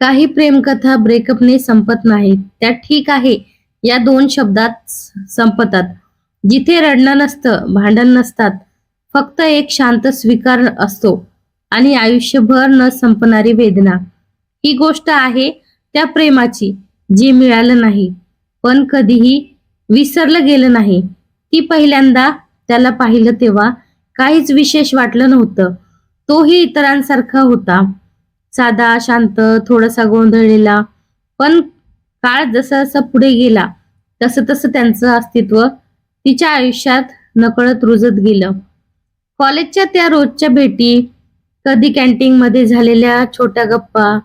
काही प्रेमकथा ब्रेकअपने संपत नाहीत त्या ठीक आहे. या दोन शब्दात संपतात. जिथे रडणं नसतं भांडण नसतात फक्त एक शांत स्वीकार असतो आणि आयुष्यभर न संपणारी वेदना. ही गोष्ट आहे त्या प्रेमाची जी मिळालं नाही. पण कधीही विसरलं गेलं नाही. ती पहिल्यांदा त्याला पाहिलं तेव्हा काहीच विशेष वाटलं नव्हतं. तोही इतरांसारखा होता. साधा शांत थोडासा गोंधळलेला. पण काळ जसा जसा पुढे गेला तसं तसं त्यांचं अस्तित्व तिच्या आयुष्यात नकळत रुजत गेलं. कॉलेजच्या त्या रोजच्या भेटी कधी कॅन्टीन मध्ये झालेल्या छोट्या गप्पा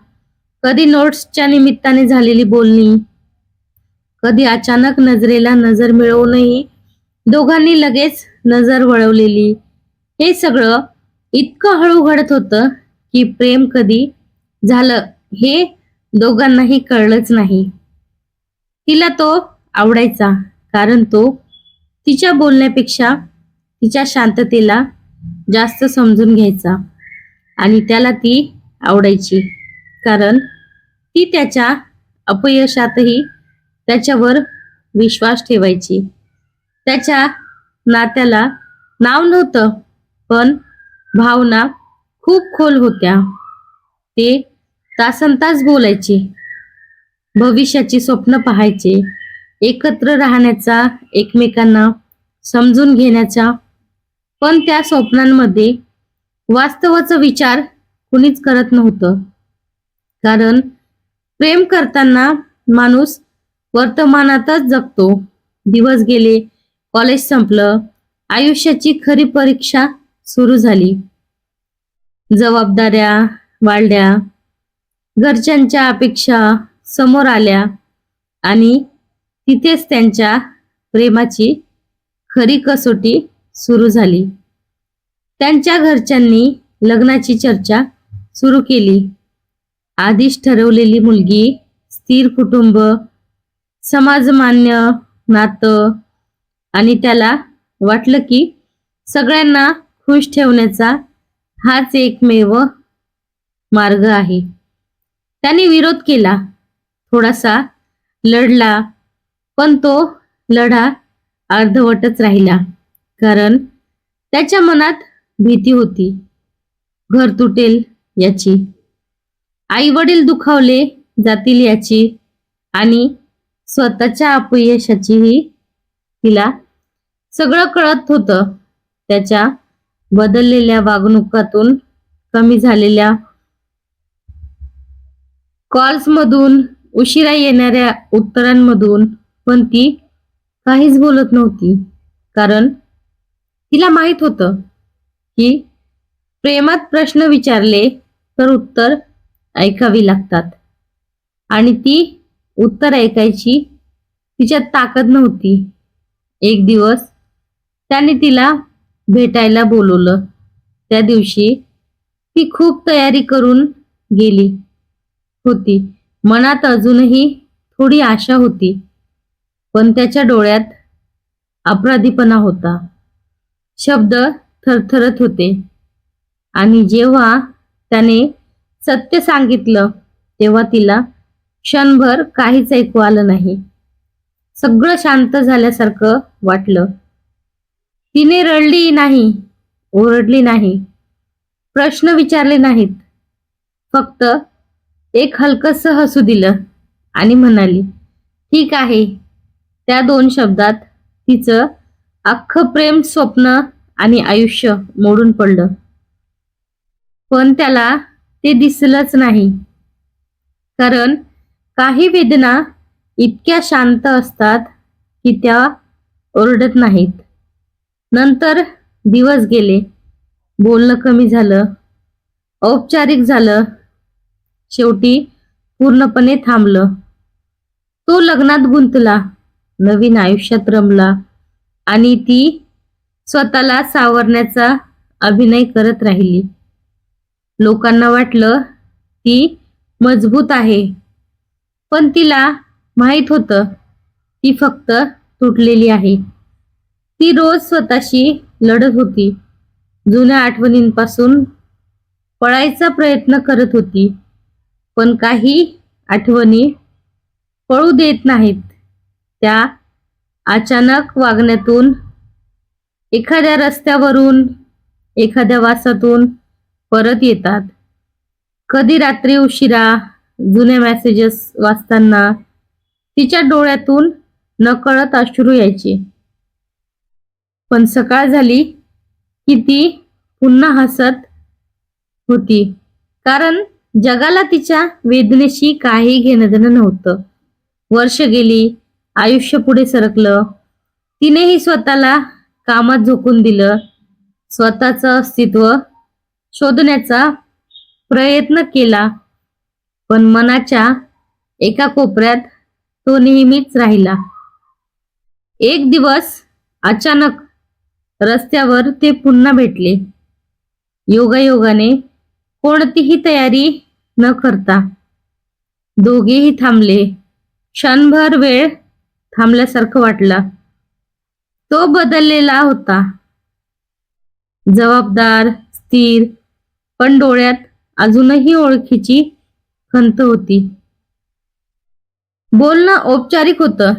कधी नोट्सच्या निमित्ताने झालेली बोलणी कधी अचानक नजरेला नजर मिळवूनही दोघांनी लगेच नजर वळवलेली. हे सगळं इतकं हळू घडत होतं की प्रेम कधी झालं. हे दोघांनाही कळलंच नाही. तिला तो आवडायचा कारण तो तिच्या बोलण्यापेक्षा तिच्या शांततेला जास्त समजून घ्यायचा आणि त्याला ती आवडायची कारण ती त्याच्या अपयशातही त्याच्यावर विश्वास ठेवायची. त्याच्या नात्याला नाव नव्हतं पण भावना खूप खोल होत्या. ते तासन तास बोलायचे. भविष्याची स्वप्न पाहायचे. एकत्र राहण्याचा एकमेकांना समजून घेण्याचा. पण त्या स्वप्नांमध्ये वास्तवाचा विचार कुणीच करत नव्हतं. कारण प्रेम करताना माणूस वर्तमानातच जगतो. दिवस गेले कॉलेज संपलं आयुष्याची खरी परीक्षा सुरू झाली. जबाबदाऱ्या वाढल्या. घरच्यांच्या अपेक्षा समोर आल्या आणि तिथेच त्यांच्या प्रेमाची खरी कसोटी सुरू झाली. त्यांच्या घरच्यांनी लग्नाची चर्चा सुरू केली. आधीच ठरवलेली मुलगी स्थिर कुटुंब समाजमान्य नातं आणि त्याला वाटलं की सगळ्यांना खुश ठेवण्याचा हाच एकमेव मार्ग आहे. त्याने विरोध केला. थोडासा लढला पण तो लढा अर्धवटच राहिला. कारण त्याच्या मनात भीती होती. घर तुटेल याची. आई वडील दुखावले जातील याची आणि स्वतःच्या अपयशाचीही तिला सगळं कळत होतं. त्याच्या बदललेल्या वागणुकातून कमी झालेल्या कॉल्समधून उशिरा येणाऱ्या उत्तरांमधून पण ती काहीच बोलत नव्हती. कारण तिला माहीत होतं की प्रेमात प्रश्न विचारले तर उत्तर ऐकावी लागतात. आणि ती उत्तर ऐकायची तिच्यात ताकद नव्हती. एक दिवस त्याने तिला भेटायला बोलवलं. त्या दिवशी ती खूप तयारी करून गेली. होती. मनात अजूनही थोडी आशा होती पण त्याच्या डोळ्यात अपराधीपणा होता. शब्द थरथरत होते. आणि जेव्हा त्याने सत्य सांगितलं तेव्हा तिला क्षणभर काहीच ऐकू आलं नाही. सगळं शांत झाल्यासारखं वाटलं. तिने रडली नाही ओरडली नाही. प्रश्न विचारले नाहीत. फक्त एक हलकस हसू दिलं आणि म्हणाली ठीक आहे. त्या दोन शब्दात तिचं अख्खं प्रेम स्वप्न आणि आयुष्य मोडून पडलं. पण त्याला ते दिसलंच नाही. कारण काही वेदना इतक्या शांत असतात की त्या ओरडत नाहीत. नंतर दिवस गेले. बोलणं कमी झालं. औपचारिक झालं. शेवटी पूर्णपणे थांबलं. तो लग्नात गुंतला. नवीन आयुष्यात रमला आणि ती स्वतःला सावरण्याचा अभिनय करत राहिली. लोकांना वाटलं ती मजबूत आहे पण तिला माहीत होतं ती फक्त तुटलेली आहे. ती रोज स्वतःशी लढत होती. जुन्या आठवणींपासून पळायचा प्रयत्न करत होती. पण काही आठवणी पळू देत नाहीत. त्या अचानक वागण्यातून एखाद्या रस्त्यावरून एखाद्या वासातून परत येतात. कधी रात्री उशिरा जुने मेसेजेस वाचताना तिच्या डोळ्यातून नकळत अश्रू यायचे. पण सकाळ झाली की ती पुन्हा हसत होती. कारण जगाला तिच्या वेदनेशी काही घेणं देणं नव्हतं. वर्ष गेली आयुष्य पुढे सरकलं. तिनेही स्वतःला कामात झोकून दिलं. स्वतःचं अस्तित्व शोधण्याचा प्रयत्न केला. पण मनाच्या एका कोपऱ्यात तो नेहमीच राहिला. एक दिवस अचानक रस्त्यावर ते पुन्हा भेटले. योगायोगाने कोणतीही तयारी न करता. दोघेही थांबले. क्षणभर वेळ थांबल्यासारखं वाटला. तो बदललेला होता. जबाबदार स्थिर पण डोळ्यात अजूनही ओळखीची खंत होती. बोलणं औपचारिक होतं.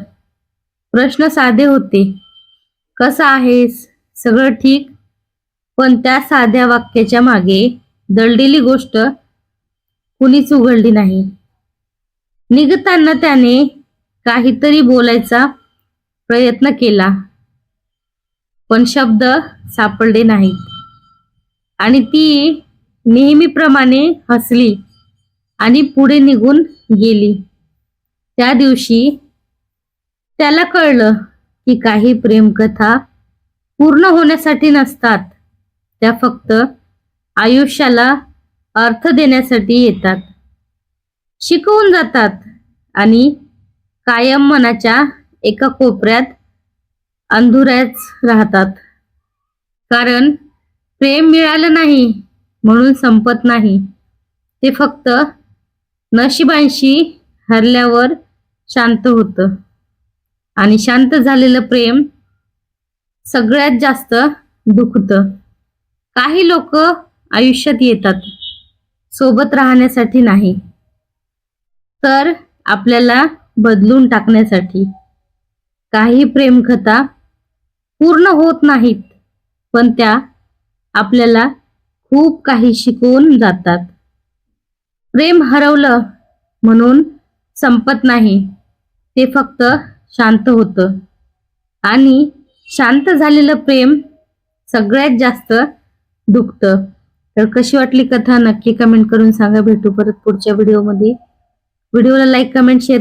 प्रश्न साधे होते. कसा आहेस? सगळं ठीक? पण त्या साध्या वाक्याच्या मागे दळलेली गोष्ट कुणीच उघडली नाही. निघताना त्याने काहीतरी बोलायचा प्रयत्न केला पण शब्द सापडले नाहीत आणि ती नेहमीप्रमाणे हसली आणि पुढे निघून गेली. त्या दिवशी त्याला कळलं की काही प्रेमकथा पूर्ण होण्यासाठी नसतात. त्या फक्त आयुष्याला अर्थ देण्यासाठी येतात. शिकवून जातात आणि कायम मनाच्या एका कोपऱ्यात अंधुऱ्याच राहतात. कारण प्रेम मिळालं नाही म्हणून संपत नाही. ते फक्त नशिबांशी हरल्यावर शांत होतं. आणि शांत झालेलं प्रेम सगळ्यात जास्त दुखतं. काही लोक आयुष्यात येतात. सोबत राहण्यासाठी नाही. तर आपल्याला बदलून टाकण्यासाठी. काही प्रेमकथा पूर्ण होत नाहीत पण त्या आपल्याला खूप काही शिकवून जातात. प्रेम हरवलं म्हणून संपत नाही. ते फक्त शांत होतं. आणि शांत झालेलं प्रेम सगळ्यात जास्त दुखतं. तर कशी वाटली कथा नक्की कमेंट करून सांगा. भेटू परत पुढच्या व्हिडिओमध्ये व्हिडिओला लाईक कमेंट शेअर